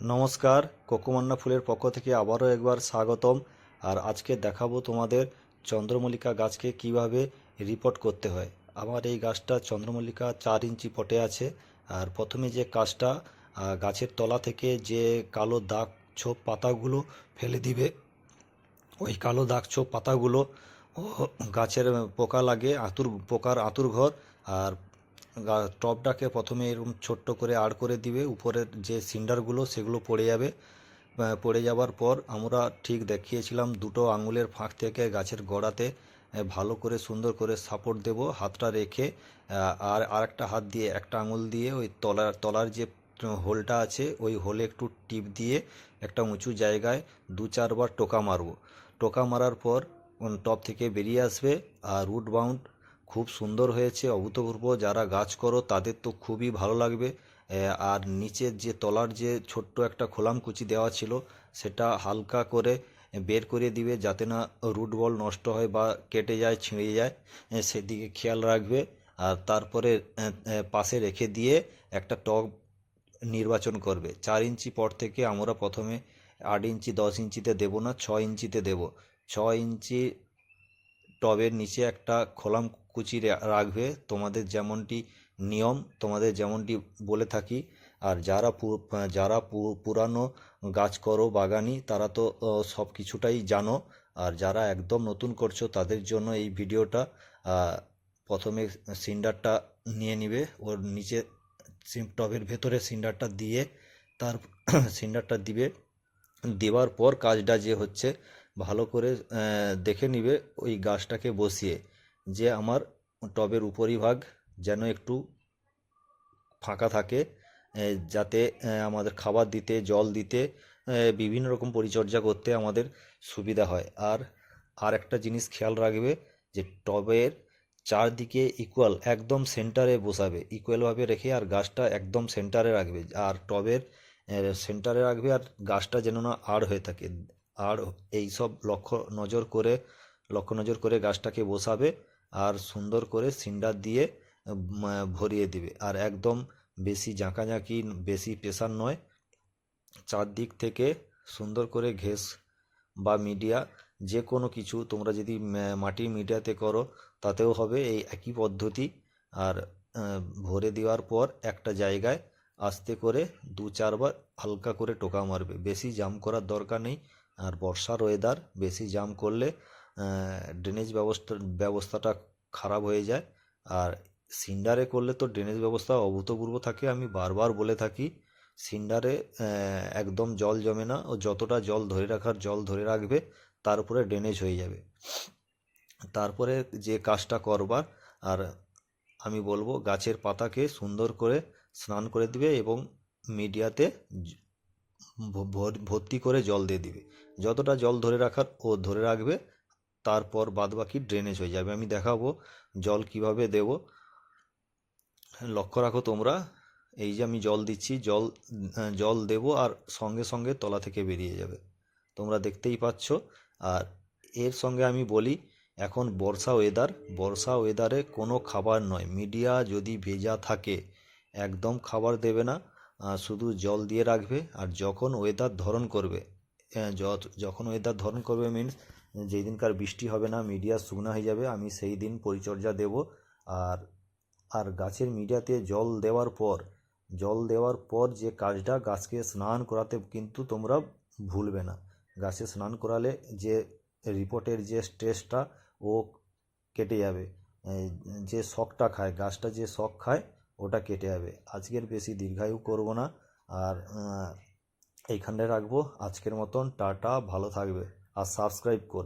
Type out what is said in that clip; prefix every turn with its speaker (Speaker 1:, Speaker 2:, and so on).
Speaker 1: নমস্কার কোকুমান্না ফুলের পক্ষ থেকে আবারও একবার স্বাগতম। আর আজকে দেখাবো তোমাদের চন্দ্রমল্লিকা গাছকে কীভাবে রিপোর্ট করতে হয়। আমার এই গাছটা চন্দ্রমল্লিকা চার ইঞ্চি পটে আছে। আর প্রথমে যে কাজটা গাছের তলা থেকে যে কালো দাগ ছোপ পাতাগুলো ফেলে দিবে, ওই কালো দাগ ছোপ পাতাগুলো গাছের পোকা লাগে, আঁতুর পোকার আঁতুর ঘর। আর টবটাকে প্রথমে এরকম ছোট্ট করে আড় করে দিবে, উপরের যে সিন্ডারগুলো সেগুলো পড়ে যাবে। পড়ে যাওয়ার পর আমরা ঠিক দেখিয়েছিলাম দুটো আঙুলের ফাঁক থেকে গাছের গোড়াতে ভালো করে সুন্দর করে সাপোর্ট দেব, হাতটা রেখে আর আরেকটা হাত দিয়ে, একটা আঙুল দিয়ে ওই তলার তলার যে হোলটা আছে, ওই হোলে একটু টিপ দিয়ে একটা উঁচু জায়গায় দু চারবার টোকা মারবো। টোকা মারার পর টব থেকে বেরিয়ে আসবে, আর রুট বাউন্ড খুব সুন্দর হয়েছে, অভূতপূর্ব। যারা গাছ করো, তাদের তো খুবই ভালো লাগবে। আর নিচের যে তলার যে ছোট্ট একটা খোলাম কুচি দেওয়া ছিল, সেটা হালকা করে বের করে দিবে, যাতে না রুট বল নষ্ট হয় বা কেটে যায়, ছিঁড়ে যায়। সেদিকে খেয়াল রাখবে। আর তারপরে পাশে রেখে দিয়ে একটা টব নির্বাচন করবে। চার ইঞ্চি পর থেকে আমরা প্রথমে আট ইঞ্চি, দশ ইঞ্চিতে দেব না ছ ইঞ্চিতে দেব। ছ ইঞ্চি টবের নিচে একটা খোলাম কুচি রাখবে। তোমাদের যেমনটি নিয়ম, তোমাদের যেমনটি বলে থাকি, আর যারা যারা পুরানো গাছ করো, বাগানি, তারা তো সব কিছুটাই জানো। আর যারা একদম নতুন করছ, তাদের জন্য এই ভিডিওটা প্রথমে সিন্ডারটা নিয়ে নিবে। ওর নিচে টবের ভেতরে সিন্ডারটা দিয়ে তার সিন্ডারটা দিবে। দেওয়ার পর কাজটা যে হচ্ছে, ভালো করে দেখে নিবে ওই গাছটাকে বসিয়ে। যে আমার টবের উপরিভাগ যেন একটু ফাঁকা থাকে যাতে আমাদের খাবার দিতে, জল দিতে বিভিন্ন রকম পরিচর্যা করতে আমাদের সুবিধা হয়। আর আর একটা জিনিস খেয়াল রাখবে যে টবের চারদিকে ইকুয়াল একদম সেন্টারে বসাবে ইকুয়ালভাবে রেখে আর গাছটা একদম সেন্টারে রাখবে। আর টবের সেন্টারে রাখবে আর গাছটা যেন না আড় হয়ে থাকে। আর এই সব লক্ষ্য নজর করে, লক্ষ্য নজর করে গাছটাকে বসাবে। আর সুন্দর করে সিন্ডার দিয়ে ভরিয়ে দিবে। আর একদম বেশি জাঁকাজাঁকি বেশি প্রেশার নয়। চারদিক থেকে সুন্দর করে ঘেস বা মিডিয়া যে কোনো কিছু তোমরা যদি মাটির মিডিয়াতে করো, তাতেও হবে এই একই পদ্ধতি। আর ভরে দেওয়ার পর একটা জায়গায় আস্তে করে দু চারবার হালকা করে টোকা মারবে। বেশি জাম করার দরকার নেই। আর বর্ষার ওয়েদার বেশি জাম করলে ড্রেনেজ ব্যবস্থা, ব্যবস্থাটা খারাপ হয়ে যায়। আর সিন্ডারে করলে তো ড্রেনেজ ব্যবস্থা অভূতপূর্ব থাকে, আমি বারবার বলে থাকি। সিন্ডারে একদম জল জমে না, ও যতটা জল ধরে রাখার জল ধরে রাখবে, তার উপরে ড্রেনেজ হয়ে যাবে। তারপরে যে কাজটা করবার, আর আমি বলব গাছের পাতাকে সুন্দর করে স্নান করে দিবে এবং মিডিয়াতে ভর্তি করে জল দিয়ে দিবে। যতটা জল ধরে রাখার ও ধরে রাখবে তারপর বাদবাকি ড্রেনেজ হয়ে যাবে। আমি দেখাবো জল কীভাবে দেব। লক্ষ্য রাখো তোমরা, এই যে আমি জল দিচ্ছি, জল জল দেব আর সঙ্গে সঙ্গে তলা থেকে বেরিয়ে যাবে। তোমরা দেখতেই পাচ্ছ। আর এর সঙ্গে আমি বলি, এখন বর্ষা ওয়েদার বর্ষা ওয়েদারে কোনো খাবার নয়। মিডিয়া যদি ভেজা থাকে, একদম খাবার দেবে না শুধু জল দিয়ে রাখবে। আর যখন ওয়েদার ধরন করবে যখন ওয়েদার ধরন করবে মিন্স যেই দিনকার বৃষ্টি হবে না, মিডিয়া শুকনো হয়ে যাবে, আমি সেই দিন পরিচর্যা দেব। আর আর গাছের মিডিয়াতে জল দেওয়ার পর, জল দেওয়ার পর যে কাজটা গাছকে স্নান করাতে কিন্তু তোমরা ভুলবে না। গাছে স্নান করালে যে রিপোর্টের যে স্ট্রেসটা, ও কেটে যাবে। যে শখটা খায়, গাছটা যে শখ খায়, ওটা কেটে যাবে। আজকের বেশি দীর্ঘায়ু করব না। আর এইখানে রাখব। আজকের মতন, টাটা, ভালো থাকবে। আর সাবস্ক্রাইব করবে।